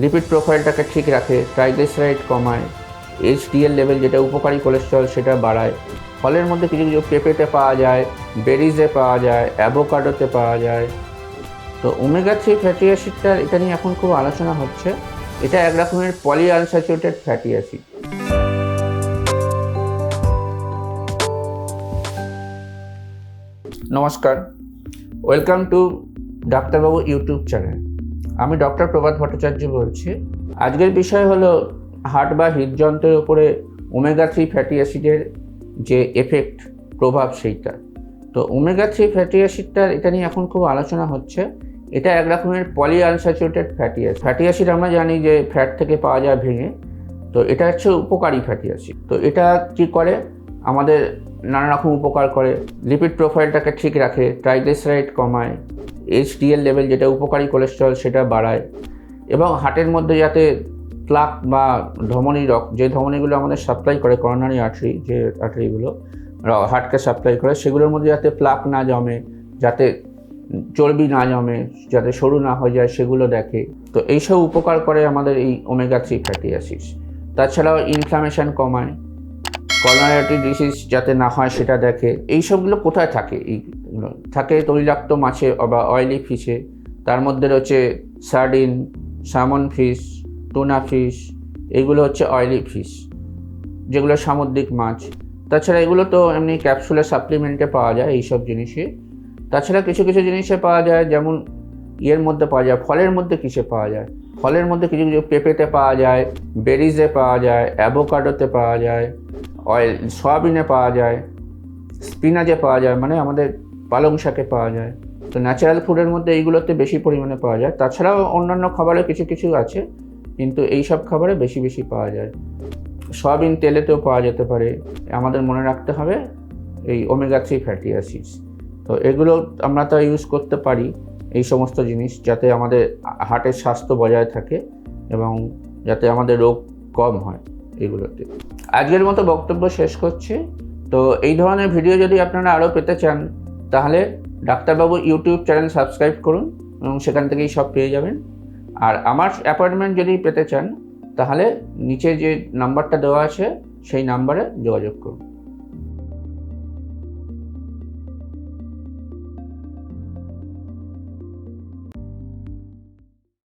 Lipid প্রোফাইলটাকে ঠিক রাখে triglyceride কমায় এইচডিএল লেভেল যেটা উপকারী কোলেস্টেরল সেটা বাড়ায়। ফলের মধ্যে কিছু কিছু পেঁপেতে পাওয়া যায় বেরিজে পাওয়া যায় অ্যাভোকাডোতে পাওয়া যায়। তো ওমেগা থ্রি ফ্যাটি অ্যাসিডটা এটা নিয়ে এখন খুব আলোচনা হচ্ছে। এটা এক রকমের পলি আনস্যাচুরেটেড ফ্যাটি অ্যাসিড নমস্কার ওয়েলকাম টু ডাক্তারবাবু ইউটিউব চ্যানেল। আমি ডক্টর প্রভাত ভট্টাচার্য বলছি। আজকের বিষয় হলো হার্ট বা হৃদযন্ত্রের উপরে ওমেগা থ্রি ফ্যাটি অ্যাসিডের যে এফেক্ট প্রভাব সেইটা। তো ওমেগা থ্রি ফ্যাটি অ্যাসিডটার এটা নিয়ে এখন খুব আলোচনা হচ্ছে। এটা এক রকমের poly unsaturated fatty acid fatty acid আমরা জানি যে ফ্যাট থেকে পাওয়া যায় ভেঙে। তো এটা হচ্ছে উপকারী ফ্যাটি অ্যাসিড তো এটা কি করে? আমাদের নানা রকম উপকার করে। লিপিড প্রোফাইলটাকে ঠিক রাখে ট্রাইগ্লিসারাইড কমায় এইচডিএল লেভেল যেটা উপকারী কোলেস্টেরল সেটা বাড়ায়। এবং হার্টের মধ্যে যাতে প্লাক বা ধমনী রক, যে ধমনীগুলো আমাদের সাপ্লাই করে করোনারি আর্টারি যে আর্টারিগুলো হার্টকে সাপ্লাই করে, সেগুলোর মধ্যে যাতে প্লাক না জমে, যাতে চর্বি না জমে, যাতে সরু না হয়ে যায়, সেগুলো দেখে। তো এইসব উপকার করে আমাদের এই ওমেগা থ্রি ফ্যাটি অ্যাসিড তাছাড়াও ইনফ্লামেশন কমায় কলোনারি ডিসিজ যাতে না হয় সেটা দেখে। এই সবগুলো কোথায় থাকে? এইগুলো থাকে তৈলাক্ত মাছে বা অয়েলি ফিশে তার মধ্যে রয়েছে সার্ডিন সামন ফিশ টুনা ফিশ এগুলো হচ্ছে অয়েলি ফিশ যেগুলো সামুদ্রিক মাছ। তাছাড়া এগুলো তো এমনি ক্যাপসুলের সাপ্লিমেন্টে পাওয়া যায় এইসব জিনিসে। তাছাড়া কিছু কিছু জিনিসে পাওয়া যায়, যেমন ইয়ের মধ্যে পাওয়া যায়, ফলের মধ্যে কিসে পাওয়া যায়? ফলের মধ্যে কিছু কিছু পেঁপেতে পাওয়া যায় বেরিজে পাওয়া যায় অ্যাভোকাডোতে পাওয়া যায় অয়েল সয়াবিনে পাওয়া যায় স্পিনাচে পাওয়া যায় মানে আমাদের পালং শাকে পাওয়া যায়। তো ন্যাচারাল ফুডের মধ্যে এইগুলোতে বেশি পরিমাণে পাওয়া যায়। তাছাড়াও অন্যান্য খাবারে কিছু কিছু আছে, কিন্তু এই সব খাবারে বেশি বেশি পাওয়া যায়। সয়াবিন তেলেতেও পাওয়া যেতে পারে। আমাদের মনে রাখতে হবে, এই ওমেগা থ্রি ফ্যাটি অ্যাসিডস তো এগুলো আমরা তো ইউজ করতে পারি, এই সমস্ত জিনিস, যাতে আমাদের হার্টের স্বাস্থ্য বজায় থাকে এবং যাতে আমাদের রোগ কম হয় এগুলোতে। আজকের মতো বক্তব্য শেষ করছি। তো এই ধরনের ভিডিও যদি আপনারা আরও পেতে চান তাহলে ডাক্তারবাবু ইউটিউব চ্যানেল সাবস্ক্রাইব করুন এবং সেখান থেকেই সব পেয়ে যাবেন। আর আমার অ্যাপয়েন্টমেন্ট যদি পেতে চান, তাহলে নিচে যে নাম্বারটা দেওয়া আছে, সেই নাম্বারে যোগাযোগ করুন।